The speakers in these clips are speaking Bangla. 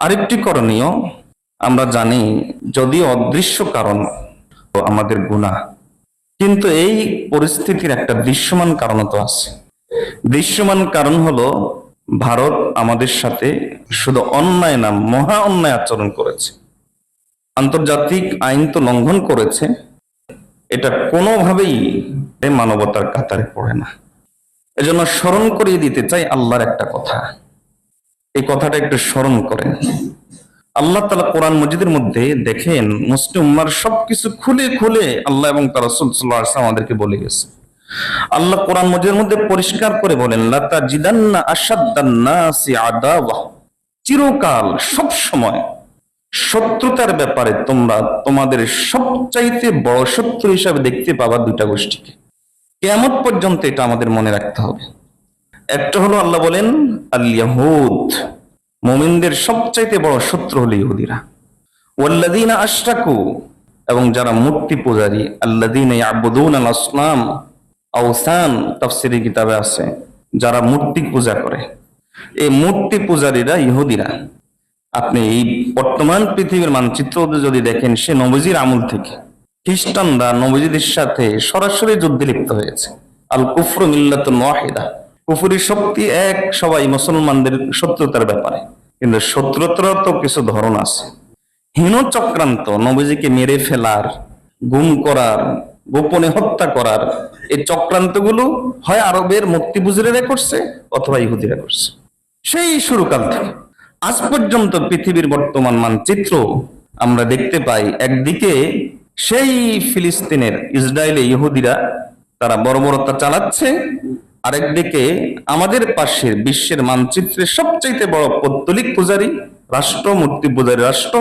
আরেকটি করণীয় আমরা জানি যদি অদৃশ্য কারণ আমাদের গুণা কিন্তু এই পরিস্থিতির একটা দৃশ্যমান কারণ তো আছে। দৃশ্যমান কারণ হলো ভারত আমাদের সাথে শুধু অন্যায় না, মহা অন্যায় আচরণ করেছে। আন্তর্জাতিক আইন তো লঙ্ঘন করেছে, এটা কোনোভাবেই মানবতার কাতারে পড়ে না। এজন্য স্মরণ করিয়ে দিতে চাই আল্লাহর একটা কথা। এই কথাটা একটু স্মরণ করেন আল্লাহ তালা কোরআন মজিদের মধ্যে দেখেন, মুসলিম উম্মার সবকিছু খুলে খুলে আল্লাহ এবং তার রসুল আমাদেরকে বলে গেছে। আল্লাহ কোরআন মজিদের মধ্যে পরিষ্কার করে বলেন লাতা জিদান্না আসাদ্দান্নাসি আদাওয়া। চিরকাল সব সময় শত্রুতার ব্যাপারে তোমরা তোমাদের সবচাইতে বড় শত্রু হিসাবে দেখতে পাবা দুটা গোষ্ঠীকে। কেমন পর্যন্ত এটা আমাদের মনে রাখতে হবে। একটা হলো আল্লাহ বলেন আল ইয়াহুদ মুমিনদের সবচাইতে বড় শত্রু হলো ইহুদিরা। ওয়াল্লাযীনা আশরাকু এবং যারা মূর্তি পূজারী, আল্লাযীনা ইয়াবুদুন আল আসনাম আওসান তাফসীরি কিতাবে আছে, যারা মূর্তি পূজা করে। এই মূর্তি পূজারীরা ইহুদিরা। আপনি এই বর্তমান পৃথিবীর মানচিত্র যদি দেখেন, সে নবজির আমল থেকে। খ্রিস্টানরা নবজিদের সাথে সরাসরি যুদ্ধে লিপ্ত হয়েছে। আল কুফর মিল্লাত ওয়াহিদা। কুফুরি শক্তি এক, সবাই মুসলমানদের শত্রুতার ব্যাপারে। কিন্তু শত্রুতার তো কিছু ধরন আছে। হীন চক্রান্ত, নবীজিকে মেরে ফেলার, গুম করার, গোপনে হত্যা করার, এই চক্রান্তগুলো হয় আরবের মুক্তি বুজুরেরা করছে অথবা ইহুদিরা করছে। সেই শুরুকাল থেকে। আজ পর্যন্ত পৃথিবীর বর্তমান মানচিত্র আমরা দেখতে পাই, একদিকে সেই ফিলিস্তিনের ইসরায়েলে ইহুদিরা, তারা বর্বরতা চালাচ্ছে আরেকদিকে আমাদের পাশের বিশ্বের মানচিত্রে সবচাইতে বড় পৌত্তলিক পূজারী রাষ্ট্র, মূর্তি পূজারী রাষ্ট্র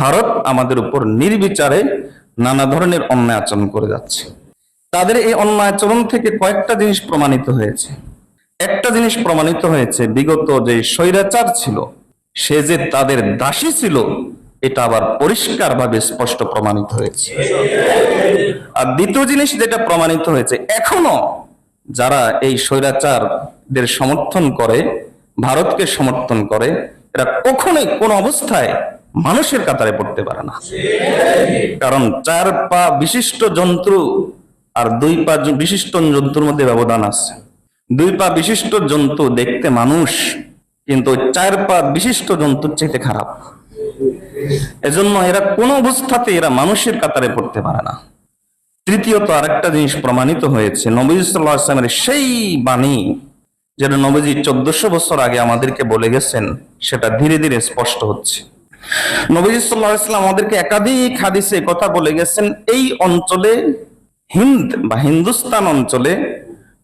ভারত আমাদের উপর নির্বিচারে নানা ধরনের অন্যায় আচরণ করে যাচ্ছে। তাদের এই অন্যায় আচরণ থেকে কয়েকটা জিনিস প্রমাণিত হয়েছে। একটা জিনিস প্রমাণিত হয়েছে, বিগত যে স্বৈরাচার ছিল, সে যে তাদের দাসী ছিল, এটা আবার পরিষ্কারভাবে স্পষ্ট প্রমাণিত হয়েছে। আর দ্বিতীয় জিনিস যেটা প্রমাণিত হয়েছে, এখনও যারা এই স্বৈরাচারদের সমর্থন করে, ভারতকে সমর্থন করে, এরা কখনোই কোন অবস্থায় মানুষের কাতারে পড়তে পারে না। কারণ চার পা বিশিষ্ট জন্তু আর দুই পা বিশিষ্ট জন্তুর মধ্যে ব্যবধান আছে। দুই পা বিশিষ্ট জন্তু দেখতে মানুষ, কিন্তু চার পা বিশিষ্ট জন্তুর চাইতে খারাপ। এজন্য এরা কোন অবস্থাতে এরা মানুষের কাতারে পড়তে পারে না। তৃতীয়ত আরেকটা জিনিস প্রমাণিত হয়েছে। নবী সাল্লাহ আসলামের সেই বাণী যেটা নবীজি চোদ্দশো বছর আগে আমাদেরকে বলে গেছেন, সেটা ধীরে ধীরে স্পষ্ট হচ্ছে। নবীজি সাল্লাহ ইসলাম আমাদেরকে একাধিক হাদিসে কথা বলে গেছেন, এই অঞ্চলে হিন্দ বা হিন্দুস্তান অঞ্চলে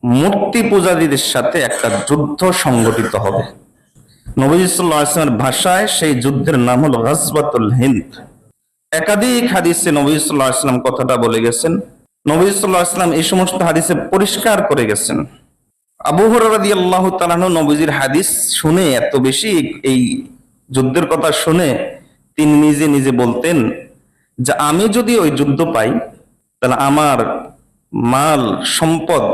মূর্তি পূজারীদের সাথে একটা যুদ্ধ সংগঠিত হবে। নবীজি সাল্লাহ ইসলামের ভাষায় সেই যুদ্ধের নাম হলো গজবাতুল হিন্দ। একাধিক হাদিসে নবী সাল্লাহ ইসলাম কথাটা বলে গেছেন। নবী সাল্লাহ ইসলাম এই সমস্ত হাদিসে পরিষ্কার করে গেছেন। আবু হরাদি আল্লাহ তালাহ নবীজির হাদিস শুনে এত বেশি এই যুদ্ধের কথা শুনে তিনি নিজে নিজে বলতেন যে, আমি যদি ওই যুদ্ধ পাই, তাহলে আমার মাল, সম্পদ,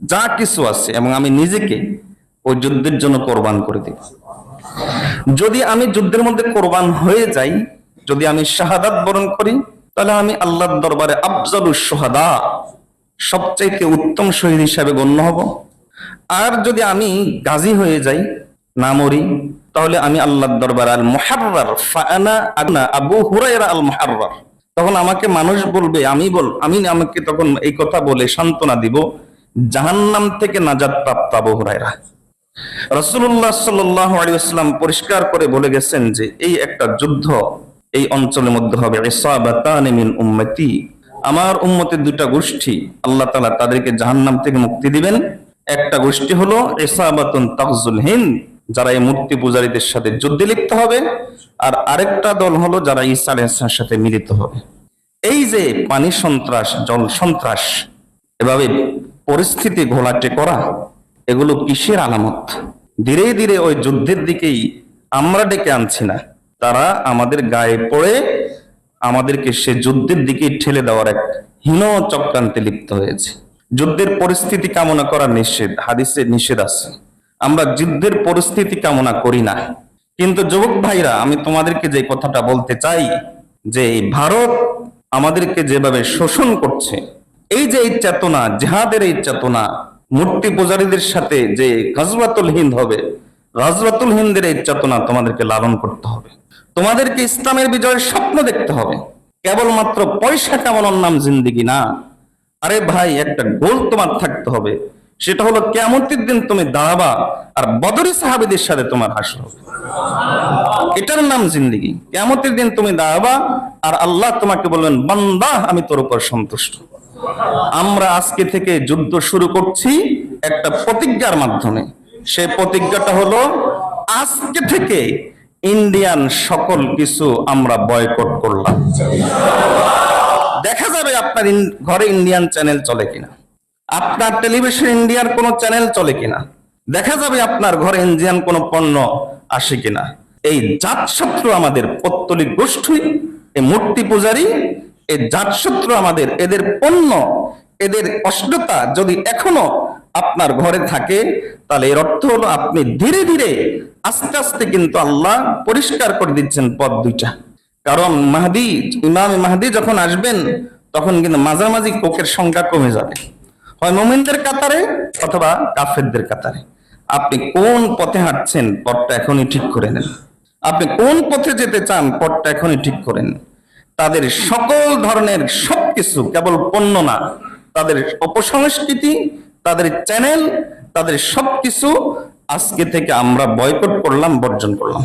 যা কিছু আছে এবং আমি নিজেকে ওই যুদ্ধের জন্য কোরবান করে দিব। যদি আমি যুদ্ধের মধ্যে কোরবান হয়ে যাই যদি আমি শাহাদাত বরণ করি, তাহলে আমি আল্লাহর দরবারে আফজালুস সোহাদা সবচাইতে উত্তম শহীদ হিসাবে গণ্য হব। আর যদি আমি গাজী হয়ে যাই, না মরি, তাহলে আমি আল্লাহর দরবার আল মুহাররার আবু হুরায়রা আল মুহাররার। তখন আমাকে মানুষ বলবে, আমি বল, আমি আমাকে তখন এই কথা বলে সান্ত্বনা দিব, জাহান্নাম থেকে নাজাদ প্রাপ্ত আবু হুরায়রা। রসুল্লাহ সাল্লাম পরিষ্কার করে বলে গেছেন যে, এই একটা যুদ্ধ এই অঞ্চলের মধ্যে হবে। উম্মতি। আমার উম্মতের দুটা গোষ্ঠী, আল্লাহ তালা তাদেরকে জাহান্নাম থেকে মুক্তি দিবেন। একটা গোষ্ঠী হলো ইসাবাতুন তাকজুল হিন্দ, যারা এই মূর্তি পূজারীদের সাথে যুদ্ধে লিপ্ত হবে। আর আরেকটা দল হলো যারা ঈসা আলাইহিস সাথে মিলিত হবে। এই যে পানি সন্ত্রাস, জল সন্ত্রাস, এভাবে পরিস্থিতি ঘোলাটে করা, এগুলো কিসের আলামত? ধীরে ধীরে ওই যুদ্ধের দিকেই আমরা ডেকে আনছি না। তারা আমাদের গায়ে পড়ে আমাদেরকে সে যুদ্ধের দিকে ঠেলে দেওয়ার এক হীন চক্রান্তে লিপ্ত হয়েছে। যুদ্ধের পরিস্থিতি কামনা করা নিষেধ, হাদিসে নিষেধ আছে। আমরা যুদ্ধের পরিস্থিতি কামনা করি না। কিন্তু যুবক ভাইরা, আমি তোমাদেরকে যে কথাটা বলতে চাই, যে ভারত আমাদেরকে যেভাবে শোষণ করছে, এই যে এই চেতনা, জেহাদের এই চেতনা, মূর্তি পূজারীদের সাথে যে গজবাতুল হিন্দ হবে গজবাতুল হিন্দের এই চেতনা তোমাদেরকে লালন করতে হবে। তোমাদেরকে ইসলামের বিজয়ের স্বপ্ন দেখতে হবে। কেবলমাত্র পয়সা কামানোর নাম জিন্দিগি না। আরে ভাই, একটা গোল তোমার থাকতে হবে। সেটা হলো কেমতের দিন তুমি দাঁড়াবা আর বদরি সাহাবিদের সাথে তোমার হাসর হবে। এটার নাম জিন্দিগি। কেমতের দিন তুমি দাঁড়াবা আর আল্লাহ তোমাকে বলবেন, বান্দা, আমি তোর উপর সন্তুষ্ট। আমরা আজকে থেকে যুদ্ধ শুরু করছি একটা প্রতিজ্ঞার মাধ্যমে। সেই প্রতিজ্ঞাটা হলো, আজকে থেকে ইন্ডিয়ান সকল কিছু আমরা বয়কট করলাম। দেখা যাবে আপনার ঘরে ইন্ডিয়ান চ্যানেল চলে কিনা। আপনার টেলিভিশন ইন্ডিয়ার কোন চ্যানেল চলে কিনা। দেখা যাবে আপনার ঘরে ইন্ডিয়ান কোন পণ্য আসে কিনা। এই জাতশত্রু আমাদের পত্তলিক গোষ্ঠী, এই মূর্তি পূজারী, এই জাতশত্রু আমাদের, এদের পণ্য, এদের অশ্লীলতা যদি এখনও আপনার ঘরে থাকে, তাহলে এর অর্থ হলো আপনি ধীরে ধীরে আস্তে আস্তে কিন্তু আল্লাহ পরিষ্কার করে দিচ্ছেন পথ দুইটা। কারণ মাহাদি, ইমাম মাহাদি যখন আসবেন, তখন কিন্তু মাঝামাঝি কোকের সংখ্যা কমে যাবে। হয় মোমিনদের কাতারে অথবা কাফেরদের কাতারে। আপনি কোন পথে হাঁটছেন, পথটা এখনই ঠিক করে নেন। আপনি কোন পথে যেতে চান, পথটা এখনই ঠিক করেন তাদের সকল ধরনের সবকিছু, কেবল পণ্য না, তাদের অপসংস্কৃতি তাদের চ্যানেল তাদের সবকিছু আজকে থেকে আমরা বয়কট করলাম বর্জন করলাম।